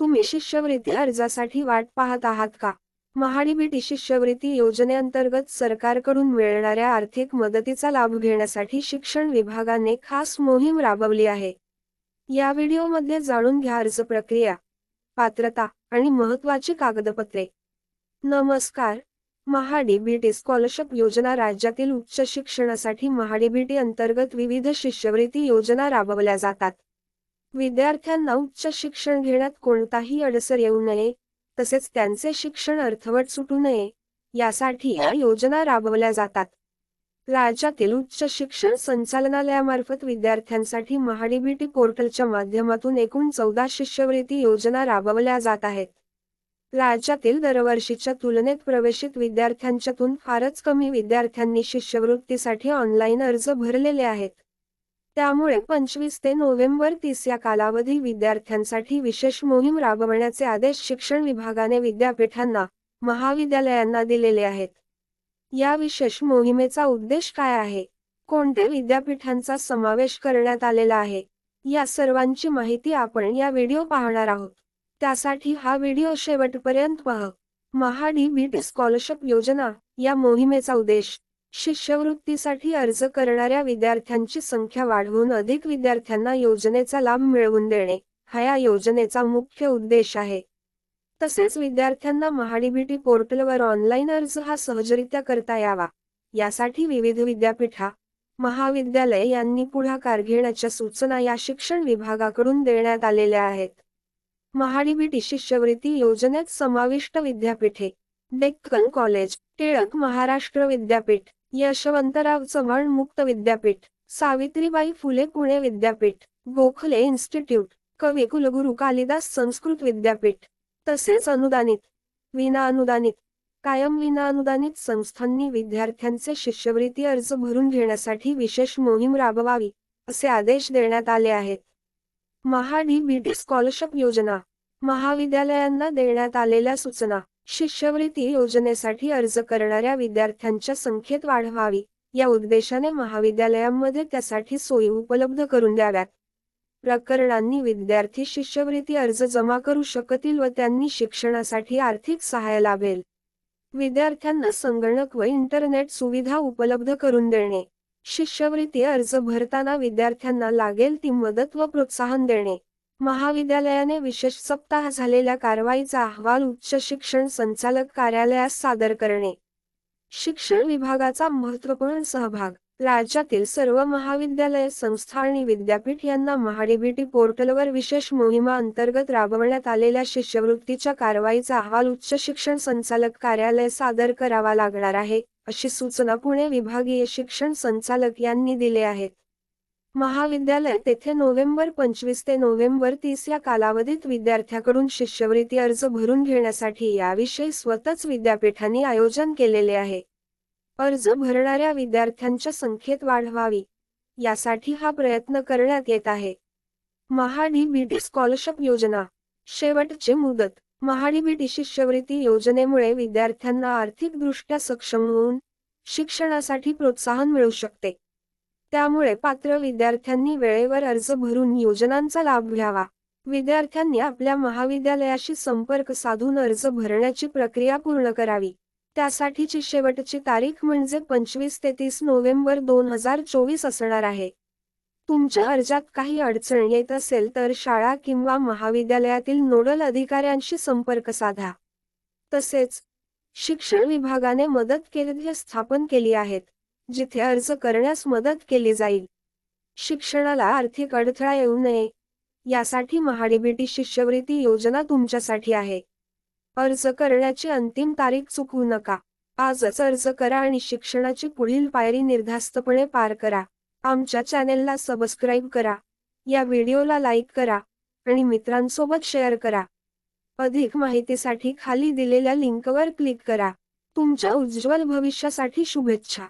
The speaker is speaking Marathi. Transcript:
तुम्ही शिष्यवृत्ती अर्जासाठी वाट पाहत आहात का? महाडीबीटी शिष्यवृत्ती योजनेअंतर्गत सरकारकडून मिळणाऱ्या आर्थिक मदतीचा लाभ घेण्यासाठी शिक्षण विभागाने खास मोहीम राबवली आहे. या व्हिडिओमध्ये जाणून घ्या अर्ज प्रक्रिया पात्रता आणि महत्वाची कागदपत्रे. नमस्कार महाडीबीटी स्कॉलरशिप योजना राज्यातील उच्च शिक्षणासाठी महाडीबीटी अंतर्गत विविध शिष्यवृत्ती योजना राबवल्या जातात. विद्यार्थ्यांना उच्च शिक्षण घेण्यात कोणताही अडसर येऊ नये तसेच त्यांचे शिक्षण अर्थवट सुटू नये यासाठी या योजना राबवल्या जातात. राज्यातील उच्च शिक्षण संचालनालयामार्फत विद्यार्थ्यांसाठी महाडीबीटी पोर्टलच्या माध्यमातून एकूण चौदा शिष्यवृत्ती योजना राबवल्या जात आहेत. राज्यातील दरवर्षीच्या तुलनेत प्रवेशित विद्यार्थ्यांच्यातून फारच कमी विद्यार्थ्यांनी शिष्यवृत्तीसाठी ऑनलाईन अर्ज भरलेले आहेत. त्यामुळे पंचवीस ते नोव्हेंबर तीस या कालावधी विद्यार्थ्यांसाठी विशेष मोहीम राबवण्याचे आदेश शिक्षण विभागाने विद्यापीठांना महाविद्यालयांना दिलेले आहेत. या विशेष मोहिमेचा उद्देश काय आहे? कोणत्या विद्यापीठांचा समावेश करण्यात आलेला आहे? या सर्वांची माहिती आपण या व्हिडिओ पाहणार आहोत. त्यासाठी हा व्हिडिओ शेवटपर्यंत पहा. महाडी बीटी स्कॉलरशिप योजना या मोहिमेचा उद्देश शिष्यवृत्तीसाठी अर्ज करणाऱ्या विद्यार्थ्यांची संख्या वाढवून अधिक विद्यार्थ्यांना योजनेचा लाभ मिळवून देणे हा या योजनेचा मुख्य उद्देश आहे. तसेच विद्यार्थ्यांना महाडीबीटी पोर्टलवर ऑनलाईन अर्ज हा सहजरित्या करता यावा. यासाठी विविध विद्यापीठा महाविद्यालय यांनी पुढाकार घेण्याच्या सूचना या शिक्षण विभागाकडून देण्यात आलेल्या आहेत. महाडीबीटी शिष्यवृत्ती योजनेत समाविष्ट विद्यापीठे डेक्कन कॉलेज टिळक महाराष्ट्र विद्यापीठ यशवंतराव चव्हाण मुक्त विद्यापीठ सावित्रीबाई फुले पुणे विद्यापीठ गोखले इन्स्टिट्यूट कवी कुलगुरू कालिदास संस्कृत विद्यापीठ तसेच अनुदानित विना अनुदानित कायम विना अनुदानित संस्थांनी विद्यार्थ्यांचे शिष्यवृत्ती अर्ज भरून घेण्यासाठी विशेष मोहीम राबवावी असे आदेश देण्यात आले आहेत. महाडी बीटी स्कॉलरशिप योजना महाविद्यालयांना देण्यात आलेल्या सूचना शिष्यवृत्ती योजनेसाठी अर्ज करणाऱ्या विद्यार्थ्यांच्या संख्येत वाढ व्हावी या उद्देशाने महाविद्यालयांमध्ये त्यासाठी सोयी उपलब्ध करून द्याव्यात. प्रकरणांनी विद्यार्थी शिष्यवृत्ती अर्ज जमा करू शकतील व त्यांनी शिक्षणासाठी आर्थिक सहाय्य लाभेल. विद्यार्थ्यांना संगणक व इंटरनेट सुविधा उपलब्ध करून देणे. शिष्यवृत्ती अर्ज भरताना विद्यार्थ्यांना लागेल ती मदत व प्रोत्साहन देणे. महाविद्यालयाने विशेष सप्ताह झालेल्या कारवाईचा अहवाल उच्च शिक्षण संचालक कार्यालयास सादर करणे. शिक्षण विभागाचा महत्त्वपूर्ण सहभाग. राज्यातील सर्व महाविद्यालय संस्था आणि विद्यापीठ यांना महाडीबीटी पोर्टलवर विशेष मोहिमा अंतर्गत राबवण्यात आलेल्या शिष्यवृत्तीच्या कारवाईचा अहवाल उच्च शिक्षण संचालक कार्यालय सादर करावा लागणार आहे अशी सूचना पुणे विभागीय शिक्षण संचालक यांनी दिले आहेत. महाविद्यालय तेथे नोव्हेंबर पंचवीस ते नोव्हेंबर तीस या कालावधीत विद्यार्थ्याकडून शिष्यवृत्ती अर्ज भरून घेण्यासाठी याविषयी स्वतःच विद्यापीठांनी आयोजन केलेले आहे. अर्ज भरणाऱ्या विद्यार्थ्यांच्या संख्येत वाढ व्हावी यासाठी हा प्रयत्न करण्यात येत आहे. महाडीबीटी स्कॉलरशिप योजना. शेवटचे मुदत. महाडीबीटी शिष्यवृत्ती योजनेमुळे विद्यार्थ्यांना आर्थिकदृष्ट्या सक्षम होऊन शिक्षणासाठी प्रोत्साहन मिळू शकते. त्यामुळे पात्र विद्यार्थ्यांनी वेळेवर अर्ज भरून योजनांचा लाभ घ्यावा. विद्यार्थ्यांनी आपल्या महाविद्यालयाशी संपर्क साधून अर्ज भरण्याची प्रक्रिया पूर्ण करावी. त्यासाठीची शेवटची तारीख म्हणजे पंचवीस ते तीस नोव्हेंबर दोन हजार चोवीस असणार आहे. तुमच्या अर्जात काही अडचण येत असेल तर शाळा किंवा महाविद्यालयातील नोडल अधिकाऱ्यांशी संपर्क साधा. तसेच शिक्षण विभागाने मदत केंद्रे स्थापन केली आहेत. जिथे अर्ज करण्यास मदत केली जाईल. शिक्षणाला आर्थिक अडथळा येऊ नये. यासाठी महाडीबीटी शिष्यवृत्ती योजना तुमच्यासाठी आहे. अर्ज करण्याची अंतिम तारीख चुकवू नका. आजच अर्ज करा आणि शिक्षणाची पुढील पायरी निर्धास्तपणे पार करा. आमच्या चॅनेलला सबस्क्राईब करा. या व्हिडिओला लाईक करा आणि मित्रांसोबत शेअर करा. अधिक माहितीसाठी खाली दिलेल्या लिंकवर क्लिक करा. तुमच्या उज्ज्वल भविष्यासाठी शुभेच्छा.